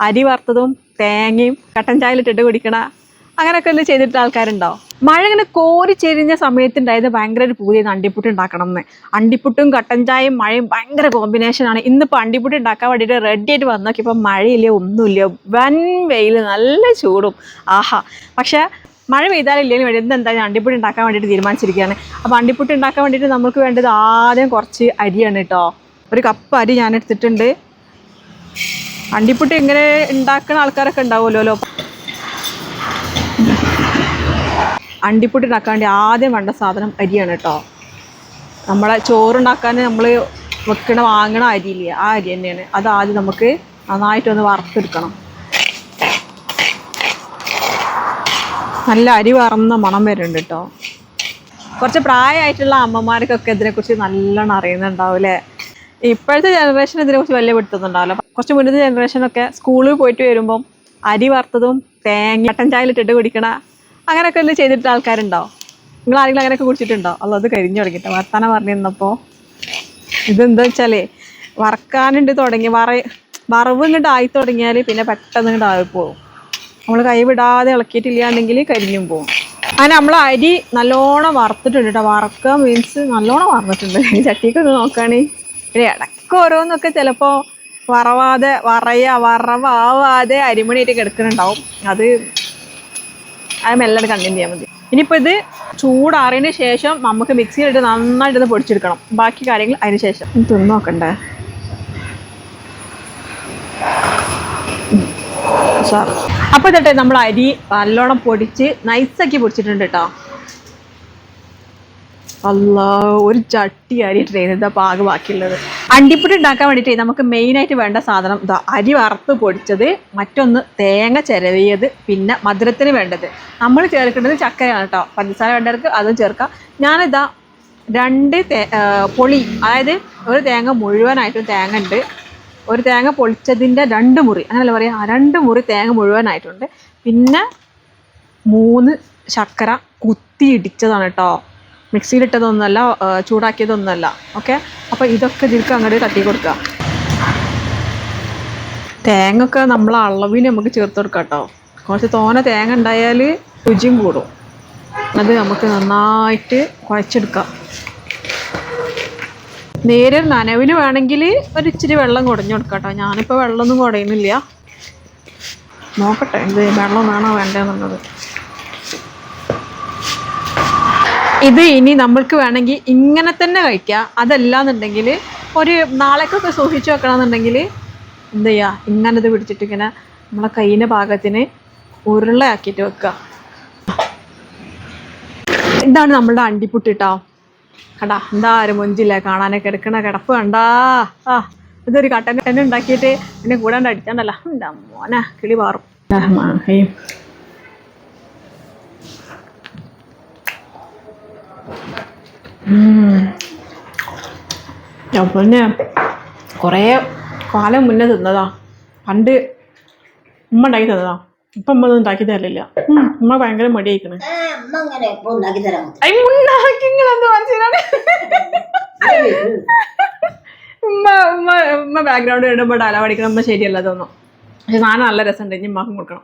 അരി വറുത്തതും തേങ്ങയും കട്ടൻ ചായയിലിട്ടിട്ട് കുടിക്കണ അങ്ങനെയൊക്കെ ഒന്ന് ചെയ്തിട്ട് ആൾക്കാരുണ്ടോ? മഴ ഇങ്ങനെ കോരി ചെരിഞ്ഞ സമയത്തുണ്ടായത് ഭയങ്കര ഒരു പൂതി അണ്ടിപ്പുട്ട് ഉണ്ടാക്കണം എന്ന്. അണ്ടിപ്പുട്ടും കട്ടൻ ചായയും മഴയും ഭയങ്കര കോമ്പിനേഷനാണ് ഇന്നിപ്പോൾ അണ്ടിപ്പുട്ട് ഉണ്ടാക്കാൻ വേണ്ടിയിട്ട് റെഡി ആയിട്ട് വന്നു നോക്കിയപ്പോൾ മഴയില്ല ഒന്നുമില്ല. വൻ വെയിൽ നല്ല ചൂടും. ആഹാ. പക്ഷേ മഴ പെയ്താലില്ലെങ്കിൽ വേണ്ടി എന്തെന്തായാലും അണ്ടിപ്പുട്ട് ഉണ്ടാക്കാൻ വേണ്ടിയിട്ട് തീരുമാനിച്ചിരിക്കുകയാണ് അപ്പോൾ അണ്ടിപ്പുട്ട് ഉണ്ടാക്കാൻ വേണ്ടിയിട്ട് നമുക്ക് വേണ്ടത് ആദ്യം കുറച്ച് അരിയാണ് കേട്ടോ. ഒരു കപ്പ് അരി ഞാൻ എടുത്തിട്ടുണ്ട്. അണ്ടിപ്പുട്ട് എങ്ങനെ ഉണ്ടാക്കുന്ന ആൾക്കാരൊക്കെ ഉണ്ടാവുമല്ലോ അണ്ടിപ്പുട്ട് ഉണ്ടാക്കാൻ വേണ്ടി ആദ്യം വേണ്ട സാധനം അരിയാണ് കേട്ടോ. നമ്മളെ ചോറുണ്ടാക്കാൻ നമ്മൾ വെക്കണ വാങ്ങണ അരിയില്ലേ ആ അരി തന്നെയാണ്. അത് ആദ്യം നമുക്ക് നന്നായിട്ടൊന്ന് വറുത്തെടുക്കണം. നല്ല അരി വറന്ന മണം വരുന്നുണ്ട് കേട്ടോ. കുറച്ച് പ്രായമായിട്ടുള്ള അമ്മമാർക്കൊക്കെ ഇതിനെക്കുറിച്ച് നല്ലോണം അറിയുന്നുണ്ടാവും അല്ലേ? ഇപ്പോഴത്തെ ജനറേഷൻ ഇതിനെ ഇതിനെക്കുറിച്ച് വലിയ പിടുത്തുന്നുണ്ടാവില്ല കുറച്ച് മുന്നത്തെ ജനറേഷനൊക്കെ സ്കൂളിൽ പോയിട്ട് വരുമ്പം അരി വറുത്തതും തേങ്ങ കട്ടൻ ചായയിലിട്ടിട്ട് കുടിക്കണ അങ്ങനെയൊക്കെ ഒന്ന് ചെയ്തിട്ട് ആൾക്കാരുണ്ടോ നിങ്ങൾ ആരെങ്കിലും അങ്ങനെയൊക്കെ കുടിച്ചിട്ടുണ്ടോ? അല്ലോ അത് കരിഞ്ഞു തുടങ്ങിയിട്ട്. വർത്താനം പറഞ്ഞു നിന്നപ്പോൾ ഇതെന്താ വെച്ചാലേ വറക്കാനുണ്ട് തുടങ്ങി വറ വറവ് ഇങ്ങോട്ട് ആയി തുടങ്ങിയാൽ പിന്നെ പെട്ടെന്ന് ഇങ്ങോട്ട് ആയിപ്പോവും നമ്മൾ കൈ വിടാതെ ഇളക്കിയിട്ടില്ലാണ്ടെങ്കിൽ കരിഞ്ഞും പോകും അങ്ങനെ നമ്മൾ അരി നല്ലോണം വറുത്തിട്ടുണ്ട് കേട്ടോ. വറക്കുക മീൻസ് നല്ലോണം വറന്നിട്ടുണ്ട്. ചട്ടിക്കൊന്ന് നോക്കുകയാണെങ്കിൽ പിന്നെ ഇടയ്ക്ക് ഓരോന്നൊക്കെ ചിലപ്പോൾ വറവാതെ വറയ വറവാവാതെ അരിമണിയായിട്ട് കിടക്കുന്നുണ്ടാവും അത് അത് മെല്ലെ കണ്ടിന്യൂ ചെയ്യാൻ മതി. ഇനിയിപ്പോൾ ഇത് ചൂടാറിയതിന് ശേഷം നമുക്ക് മിക്സിയിലിട്ട് നന്നായിട്ട് പൊടിച്ചെടുക്കണം. ബാക്കി കാര്യങ്ങൾ അതിന് ശേഷം. തിന്ന് നോക്കണ്ടേ? സാർ അപ്പോൾ നമ്മൾ അരി നല്ലോണം പൊടിച്ച് നൈസാക്കി പൊടിച്ചിട്ടുണ്ട് കേട്ടോ അല്ല ഒരു ചട്ടി അരി എന്താ പാക ബാക്കിയുള്ളത് അണ്ടിപ്പുട്ട് ഉണ്ടാക്കാൻ വേണ്ടിയിട്ട് നമുക്ക് മെയിൻ ആയിട്ട് വേണ്ട സാധനം ഇതാ അരി വറുത്ത് പൊടിച്ചത് മറ്റൊന്ന് തേങ്ങ ചിരവിയത് പിന്നെ മധുരത്തിന് വേണ്ടത്. നമ്മൾ ചേർക്കേണ്ടത് ചക്കരയാണ് കേട്ടോ പഞ്ചസാര വേണ്ടവർക്ക് അതും ചേർക്കാം. ഞാനിതാ രണ്ട് പൊളി അതായത് ഒരു തേങ്ങ മുഴുവനായിട്ടും തേങ്ങ ഉണ്ട്. ഒരു തേങ്ങ പൊളിച്ചതിന്റെ രണ്ട് മുറി അങ്ങനെയല്ല പറയാ? ആ രണ്ട് മുറി തേങ്ങ മുഴുവനായിട്ടുണ്ട്. പിന്നെ മൂന്ന് ശർക്കര കുത്തി ഇടിച്ചതാണ് കേട്ടോ മിക്സിയിലിട്ടതൊന്നുമല്ല ചൂടാക്കിയതൊന്നുമല്ല ഓക്കെ? അപ്പോൾ ഇതൊക്കെ ഇതിൽക്ക് അങ്ങോട്ട് തട്ടി കൊടുക്കുക തേങ്ങ ഒക്കെ നമ്മൾ അളവിന് നമുക്ക് ചേർത്ത് കൊടുക്കാം കേട്ടോ കുറച്ച് തോന തേങ്ങ ഉണ്ടായാൽ രുചിയും കൂടും. അത് നമുക്ക് നന്നായിട്ട് കുഴച്ചെടുക്കാം. നേരെ നനവിന് വേണമെങ്കിൽ ഒരു ഇച്ചിരി വെള്ളം കുടഞ്ഞു കൊടുക്കാം കേട്ടോ ഞാനിപ്പോൾ വെള്ളമൊന്നും കുടയുന്നില്ല. നോക്കട്ടെ ഇത് വെള്ളം വേണോ വേണ്ടതെന്നുള്ളത് ഇത് ഇനി നമ്മൾക്ക് വേണമെങ്കിൽ ഇങ്ങനെ തന്നെ കഴിക്കാം. അതല്ലാന്നുണ്ടെങ്കിൽ ഒരു നാളേക്കൊക്കെ സൂക്ഷിച്ച് വെക്കണമെന്നുണ്ടെങ്കിൽ എന്ത് ചെയ്യുക ഇങ്ങനത് പിടിച്ചിട്ട് ഇങ്ങനെ നമ്മളെ കൈയിന്റെ ഭാഗത്തിന് ഉരുളയാക്കിയിട്ട് വെക്കുക. ഇതാണ് നമ്മളുടെ അണ്ടിപ്പുട്ട് കേട്ടോ കണ്ടാ? എന്താ ഒരു മൊഞ്ചില്ല? കാണാനൊക്കെ എടുക്കണ കിടപ്പ് കണ്ടാ? ആ ഇതൊരു കട്ടൻ കട്ടൻ ഉണ്ടാക്കിയിട്ട് എന്നെ കൂടാണ്ട് അടിച്ചാണ്ടല്ല. എന്താ മോനെ കിളി പാറും. ഞാൻ പിന്നെ കുറേ കാലം മുന്നേ തിന്നതാ. പണ്ട് ഉമ്മ ഉണ്ടാക്കി തന്നതാ. ഇപ്പം ഒന്നും ഉണ്ടാക്കി തരലില്ല. ഉമ്മ ഭയങ്കര മടിയായിക്കണേ. അമ്മ ഉമ്മ ഉമ്മ ഉമ്മ ബാക്ക്ഗ്രൗണ്ട് ഇടുമ്പോൾ ഡയലോഗ് അടിക്കണം ഉമ്മ ശരിയല്ല തോന്നും. പക്ഷെ സാധനം നല്ല രസമുണ്ട്. ഇനി ഉമ്മാക്കും കൊടുക്കണം.